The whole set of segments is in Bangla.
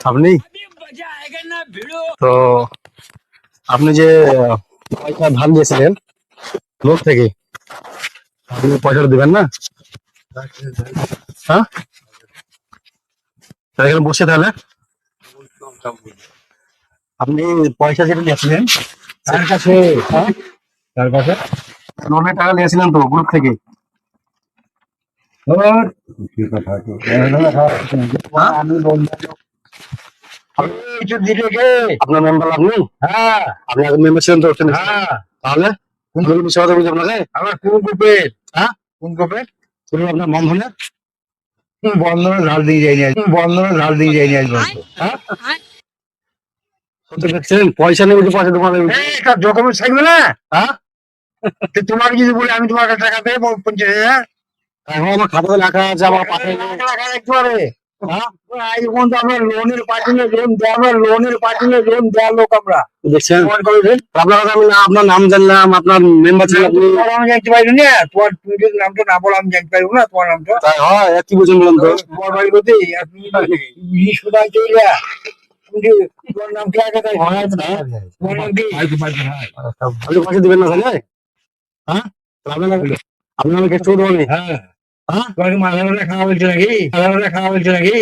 আপনি? তো আপনি যে, পয়সা ধার দিয়েছিলেন লোক থেকে, আপনি পয়সাটা দিবেন না? হ্যাঁ? এখানে বসে তাহলে। আপনি পয়সা যেটা নিয়েছিলেন, তার কাছে হ্যাঁ? তার কাছে। লোনের টাকা নিয়েছিলেন তো গ্রুপ থেকে ধর কি কথা কি আমি লোন কিছু দিলে কে আপনার মেম্বার আপনি হ্যাঁ। আপনি আগে মেম্বার ছিলেন তো হ্যাঁ। তাহলে কোন আপনাকে? আমার কোন হ্যাঁ? কোন গ্রুপের কোন আপনার বন্ধনে বন্ধনে ঝাল দিয়ে যায়নি আজ? বন্ধনে ঝাল দিয়ে আজ হ্যাঁ? পয়সা পয়সা তোমার ডকুমেন্ট থাকবে না? হ্যাঁ? তোমাকে যদি বলি আমি তোমাকে টাকা দেবো পঞ্চাশ হাজার। এখন আমার খাতাতে লেখা আছে আমার হ্যাঁ? আজ পর্যন্ত আমরা লোনের পার্টিনে লোন দেওয়া আমরা লোনের পার্টিনে লোন দেওয়া লোক আমরা। দেখছেন? আপনার কাছে আমি আপনার নাম জানলাম আপনার মেম্বার ছিলেন আপনি। তোমার আমি জানতে পারি না। তোমার তুমি যদি নামটা না বলো আমি জানতে পারব না তোমার নামটা। তাই হয় কি বুঝুন বলুন তো? তোমার বাড়ি কোথায়? চইলা তোমার নাম কি আগে তাই? তোমার নাম কি? আপনি পয়সা দিবেন না তাহলে? হ্যাঁ? তাহলে আপনার আপনার নামে কেস করব আমি হ্যাঁ হ্যাঁ? তোমাকে মাথা খাওয়া বলছে নাকি মাথা খাওয়া বলছে নাকি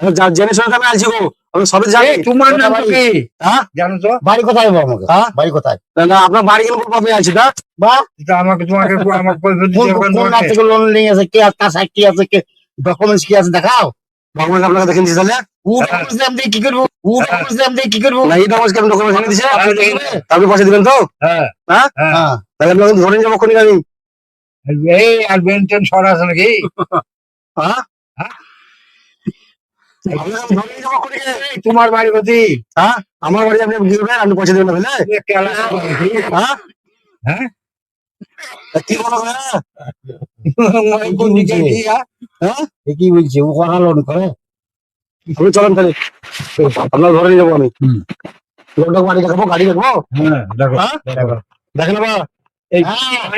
হ্যাঁ, জেনে শুনে আমি আছি গো আমি সবই জানি এই, তোমার নাম কি হ্যাঁ? জানো তো বাড়ি কোথায় বাবা আমাকে হ্যাঁ? বাড়ি কোথায় না, না আপনার বাড়ি আছি না আমাকে তোমাকে আমাকে লোন নিয়ে আছে কে আর কার সাইড কি আছে কে ডকুমেন্টস কি আছে দেখাও ভগবান আপনাকে দেখেন দিয়েছে তাহলে? ও ডকুমেন্টস দিয়ে দিয়ে কি করব? ও ডকুমেন্টস দিয়ে দিয়ে কি করব? না এই ডকুমেন্টস কেন ডকুমেন্টস এনে দিছে হ্যাঁ, দেখি আপনি পয়সা দিবেন তো হ্যাঁ। হ্যাঁ? হ্যাঁ। হ্যাঁ। তাহলে আপনাকে ধরে যাব খনি আমি এই আর বেনটেন সর আছে নাকি? হ্যাঁ। হ্যাঁ? এই, তোমার বাড়ি কোথায়? হ্যাঁ? আমার বাড়ি আপনি দিবেন আপনি পয়সা দিবেন না? হ্যাঁ? হ্যাঁ? কি বলো হ্যাঁ কোন কি, হ্যাঁ? এ কি বলছে? ও করা লোন করে আপনি চলেন তাহলে। আপনার ধরে যাব আমি। বাড়ি রাখব গাড়ি রাখব হ্যাঁ, হ্যাঁ? দেখো। দেখেন বা এই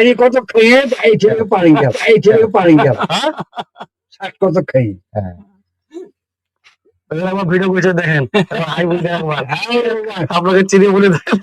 এই কত খেয়ে এই ছেলেকে পারি যাব এই ছেলেকে পারি যাব হ্যাঁ? ষাট কত খেয়ে। তাহলে আমার ভিডিও করেছে দেখেন। আপনাকে চিনি বলে দেখেন